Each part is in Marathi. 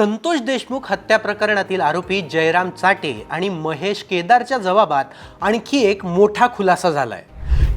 संतोष देशमुख हत्या प्रकरणातील आरोपी जयराम चाटे आणि महेश केदारच्या जबाबात आणखी एक मोठा खुलासा झालाय.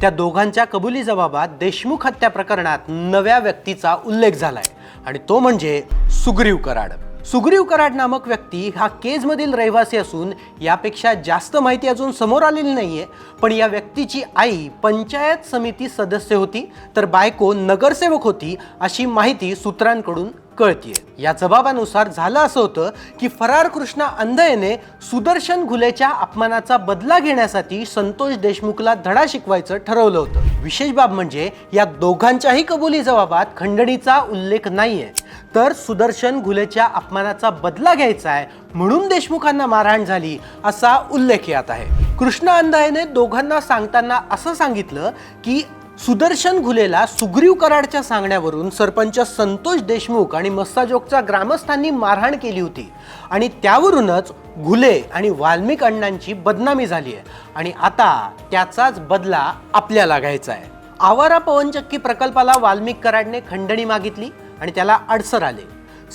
त्या दोघांच्या कबुली जबाबात देशमुख हत्या प्रकरणात नव्या व्यक्तीचा उल्लेख झालाय आणि तो म्हणजे सुग्रीव कराड. सुग्रीव कराड नामक व्यक्ती हा केजमधील रहिवासी असून यापेक्षा जास्त माहिती अजून समोर आलेली नाहीये पण या व्यक्तीची आई पंचायत समिती सदस्य होती तर बायको नगरसेवक होती अशी माहिती सूत्रांकडून कळतीये. या जबाबानुसार झालं असं होतं की फरार कृष्णा अंधयेने सुदर्शन घुलेच्या अपमानाचा बदला घेण्यासाठी संतोष देशमुखला धडा शिकवायचं ठरवलं होतं. विशेष बाब म्हणजे या दोघांच्याही कबुली जबाबात खंडणीचा उल्लेख नाहीये. तर सुदर्शन घुलेच्या अपमानाचा बदला घ्यायचा आहे म्हणून देशमुखांना मारहाण झाली असा उल्लेख यात आहे. कृष्णा अंधायने दोघांना सांगताना असं सांगितलं की सुदर्शन घुलेला सुग्रीव कराडच्या सांगण्यावरून सरपंच संतोष देशमुख आणि मस्साजोगच्या ग्रामस्थांनी मारहाण केली होती. आणि त्यावरूनच घुले आणि वाल्मिक अण्णांची बदनामी झाली आहे. आणि आता त्याचाच बदला आपल्याला घ्यायचा आहे. आवारा पवनचक्की प्रकल्पाला वाल्मिक कराडने खंडणी मागितली आणि त्याला अडसर आले.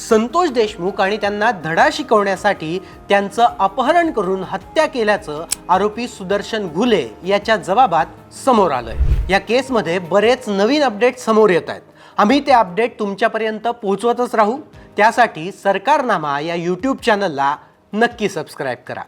संतोष देशमुख आणि त्यांना धडा शिकवण्यासाठी त्यांचं अपहरण करून हत्या केल्याचं आरोपी सुदर्शन घुले याच्या जबाबात समोर आलंय. या केसमध्ये बरेच नवीन अपडेट समोर येत आहेत. आम्ही ते अपडेट तुमच्यापर्यंत पोहोचवतच राहू. त्यासाठी सरकारनामा या यूट्यूब चॅनलला नक्की सबस्क्राईब करा.